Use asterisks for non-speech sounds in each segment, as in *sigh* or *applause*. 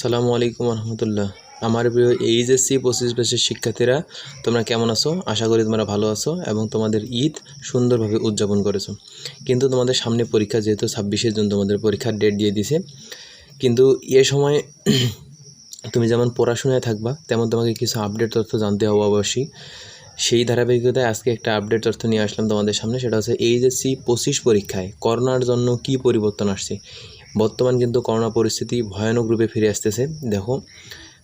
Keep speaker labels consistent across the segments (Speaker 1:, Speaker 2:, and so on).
Speaker 1: সালামু আলাইকুম রহমতুল্লাহ আমার প্রিয় এইচএসসি পঁচিশ বছরের শিক্ষার্থীরা, তোমরা কেমন আছো? আশা করি তোমরা ভালো আছো এবং তোমাদের ঈদ সুন্দরভাবে উদযাপন করেছ। কিন্তু তোমাদের সামনে পরীক্ষা যেহেতু ছাব্বিশে জুন, তোমাদের পরীক্ষার ডেট দিয়ে দিছে। কিন্তু এ সময় *clears throat* তুমি যেমন পড়াশোনায় থাকবা, তেমন তোমাকে কিছু আপডেট তথ্য জানতে হবে অবশ্যই। সেই ধারাবাহিকতায় আজকে একটা আপডেট তথ্য নিয়ে আসলাম তোমাদের সামনে, সেটা হচ্ছে এইচএসসি পঁচিশ পরীক্ষায় করোনার জন্য কি পরিবর্তন আসছে? বর্তমান কিন্তু করোনা পরিস্থিতি ভয়ানক রূপে ফিরে আসতেছে। দেখো,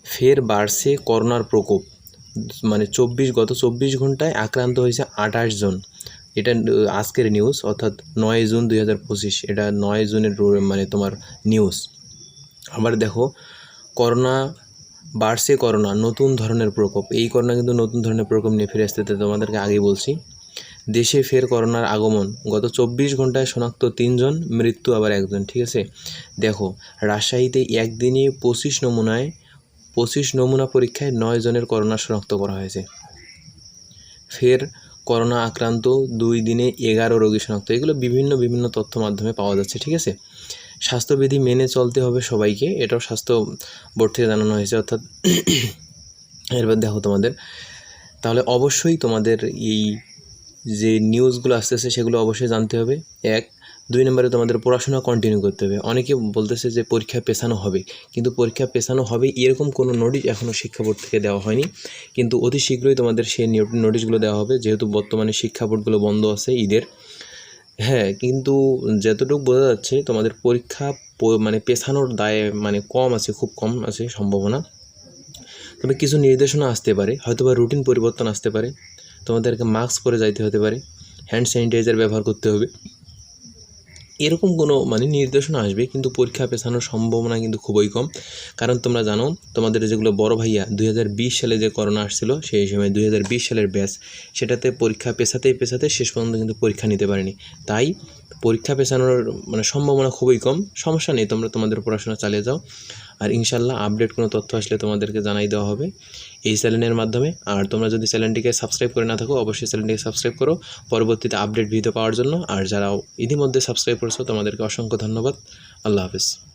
Speaker 1: ফের বাড়ছে করোনার প্রকোপ। মানে চব্বিশ, গত চব্বিশ ঘন্টায় আক্রান্ত হয়েছে আঠাশ জন। এটা আজকের নিউজ অর্থাৎ নয় জুন দুই হাজার পঁচিশ। এটা নয় জুনের মানে তোমার নিউজ আবার দেখো, করোনা, বাড়ছে করোনা, নতুন ধরনের প্রকোপ। এই করোনা কিন্তু নতুন ধরনের প্রকোপ নিয়ে ফিরে আসতে তোমাদেরকে আগেই বলছি। দেশে ফের করোনার আগমন। গত চব্বিশ ঘন্টায় শনাক্ত তিনজন, মৃত্যু আবার একজন, ঠিক আছে? দেখো, রাজশাহীতে একদিনে পঁচিশ নমুনায়, পঁচিশ নমুনা পরীক্ষায় নয় জনের করোনা শনাক্ত করা হয়েছে। ফের করোনা আক্রান্ত দুই দিনে এগারো রোগী শনাক্ত। এগুলো বিভিন্ন বিভিন্ন তথ্য মাধ্যমে পাওয়া যাচ্ছে, ঠিক আছে? স্বাস্থ্যবিধি মেনে চলতে হবে সবাইকে, এটাও স্বাস্থ্য বোর্ড থেকে জানানো হয়েছে, অর্থাৎ *coughs* এরপর দেখো তোমাদের। তাহলে অবশ্যই তোমাদের এই যে নিউজগুলো আসতেছে সেগুলো অবশ্যই জানতে হবে। এক, দুই নম্বরে তোমাদের পড়াশোনা কন্টিনিউ করতে হবে। অনেকে বলতেছে যে পরীক্ষা পেছানো হবে, কিন্তু পরীক্ষা পেছানো হবে এরকম কোনো নোটিশ এখনও শিক্ষা বোর্ড থেকে দেওয়া হয়নি। কিন্তু অতি শীঘ্রই তোমাদের সেই নোটিশগুলো দেওয়া হবে, যেহেতু বর্তমানে শিক্ষা বোর্ডগুলো বন্ধ আছে ঈদের। হ্যাঁ কিন্তু যতটুকু বোঝা যাচ্ছে, তোমাদের পরীক্ষা মানে পেছানোর দায়ে মানে কম আছে, খুব কম আছে সম্ভাবনা। তবে কিছু নির্দেশনা আসতে পারে হয়তো বা রুটিন পরিবর্তন আসতে পারে। তোমাদেরকে মাস্ক পরে যাইতে হতে পারে হ্যান্ড স্যানিটাইজার ব্যবহার করতে হবে। এরকম কোনো মানে নির্দেশনা আসবে, কিন্তু পরীক্ষা পেছানোর সম্ভাবনা কিন্তু খুবই কম। কারণ তোমরা জানো, তোমাদের যেগুলো বড় ভাইয়া, দুই হাজার বিশ সালে যে করোনা আসছিল, সেই সময় দুই হাজার বিশ সালের ব্যাচ সেটাতে পরীক্ষা পেছাতে পেছাতে শেষ পর্যন্ত কিন্তু পরীক্ষা নিতে পারেনি। তাই পরীক্ষা পেছানোর মানে সম্ভাবনা খুবই কম। সমস্যা নেই, তোমরা তোমাদের পড়াশোনা চালিয়ে যাও। আর ইনশাল্লাহ আপডেট কোনো তথ্য আসলে তোমাদেরকে জানাই দেওয়া হবে এই চ্যানেলের মাধ্যমে। আর তোমরা যদি চ্যানেলটিকে সাবস্ক্রাইব করে না থাকো, অবশ্যই চ্যানেলটিকে সাবস্ক্রাইব করো। পরবর্তীতে আপডেট ভিডিও পাওয়ার জন্য। আর যারা ইতিমধ্যে সাবস্ক্রাইব করেছ, তোমাদেরকে অসংখ্য ধন্যবাদ। আল্লাহ হাফিজ।